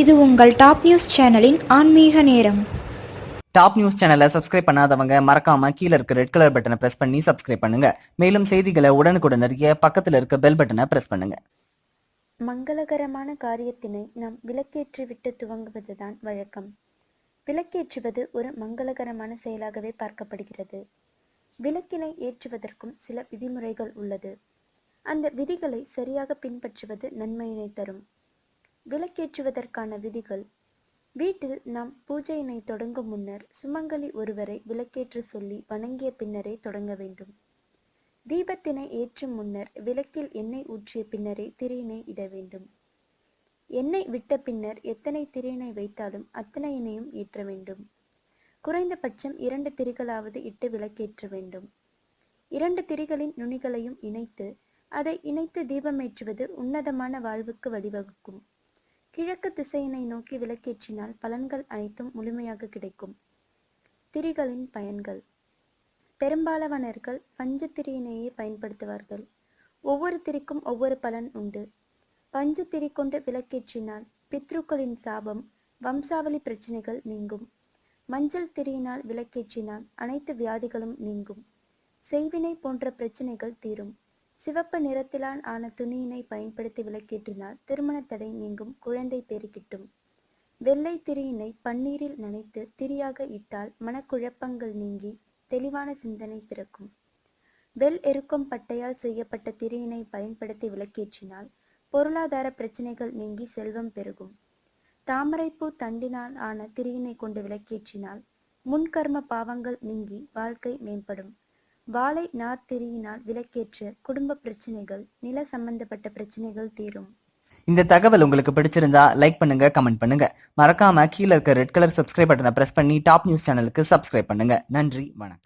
இது உங்கள் top news சேனலின் ஆன்மீக நேரம். டாப் நியூஸ் சேனலை சப்ஸ்கிரைப் பண்ணாதவங்க மறக்காம கீழ இருக்க ரெட் கலர் பட்டனை பிரஸ் பண்ணி சப்ஸ்கிரைப் பண்ணுங்க. மேலும் செய்திகளை உடனுக்குடன் அறிய பக்கத்துல இருக்க பெல் பட்டனை பிரஸ் பண்ணுங்க. மங்களகரமான காரியத்தினை நாம் விளக்கேற்றிவிட்டு துவங்குவதுதான் வழக்கம். விளக்கேற்றுவது ஒரு மங்களகரமான செயலாகவே பார்க்கப்படுகிறது. விளக்கினை ஏற்றுவதற்கும் சில விதிமுறைகள் உள்ளது. அந்த விதிகளை சரியாக பின்பற்றுவது நன்மையினை தரும். விளக்கேற்றுவதற்கான விதிகள். வீட்டில் நாம் பூஜையினை தொடங்கும் முன்னர் சுமங்கலி ஒருவரை விளக்கேற்று சொல்லி வணங்கிய பின்னரே தொடங்க வேண்டும். தீபத்தினை ஏற்றும் முன்னர் விளக்கில் எண்ணெய் ஊற்றிய பின்னரே திரியினை இட வேண்டும். எண்ணெய் விட்ட பின்னர் எத்தனை திரியினை வைத்தாலும் அத்தனையினையும் ஏற்ற வேண்டும். குறைந்தபட்சம் இரண்டு திரிகளாவது இட்டு விளக்கேற்ற வேண்டும். இரண்டு திரிகளின் நுனிகளையும் இணைத்து அதை இணைத்து தீபமேற்றுவது உன்னதமான வாழ்வுக்கு வழிவகுக்கும். கிழக்கு திசையினை நோக்கி விளக்கேற்றினால் பலன்கள் அனைத்தும் முழுமையாக கிடைக்கும். திரிகளின் பயன்கள். பெரும்பாலானவர்கள் பஞ்சு திரியினையே பயன்படுத்துவார்கள். ஒவ்வொரு திரிக்கும் ஒவ்வொரு பலன் உண்டு. பஞ்சு திரி கொண்டு விளக்கேற்றினால் பித்ருக்களின் சாபம் வம்சாவளி பிரச்சனைகள் நீங்கும். மஞ்சள் திரியினால் விளக்கேற்றினால் அனைத்து வியாதிகளும் நீங்கும். செய்வினை போன்ற பிரச்சனைகள் தீரும். சிவப்பு நிறத்திலான் ஆன துணியினை பயன்படுத்தி விளக்கேற்றினால் திருமண தடை நீங்கும் குழந்தை பேறு கிட்டும். வெள்ளை திரியினை பன்னீரில் நனைத்து திரியாக இட்டால் மனக்குழப்பங்கள் நீங்கி தெளிவான சிந்தனை பிறக்கும். வெள் எருக்கும் பட்டையால் செய்யப்பட்ட திரியினை பயன்படுத்தி விளக்கேற்றினால் பொருளாதார பிரச்சனைகள் நீங்கி செல்வம் பெருகும். தாமரைப்பூ தண்டினால் ஆன திரியினை கொண்டு விளக்கேற்றினால் முன்கர்ம பாவங்கள் நீங்கி வாழ்க்கை மேம்படும். வாழை நார் திரியினால் விளக்கேற்ற குடும்ப பிரச்சனைகள் நில சம்பந்தப்பட்ட பிரச்சனைகள் தீரும். இந்த தகவல் உங்களுக்கு பிடிச்சிருந்தா லைக் பண்ணுங்க கமெண்ட் பண்ணுங்க. மறக்காம கீழ இருக்க ரெட் கலர் சப்ஸ்கிரைப் பட்டனை பிரஸ் பண்ணி டாப் நியூஸ் சேனலுக்கு சப்ஸ்கிரைப் பண்ணுங்க. நன்றி வணக்கம்.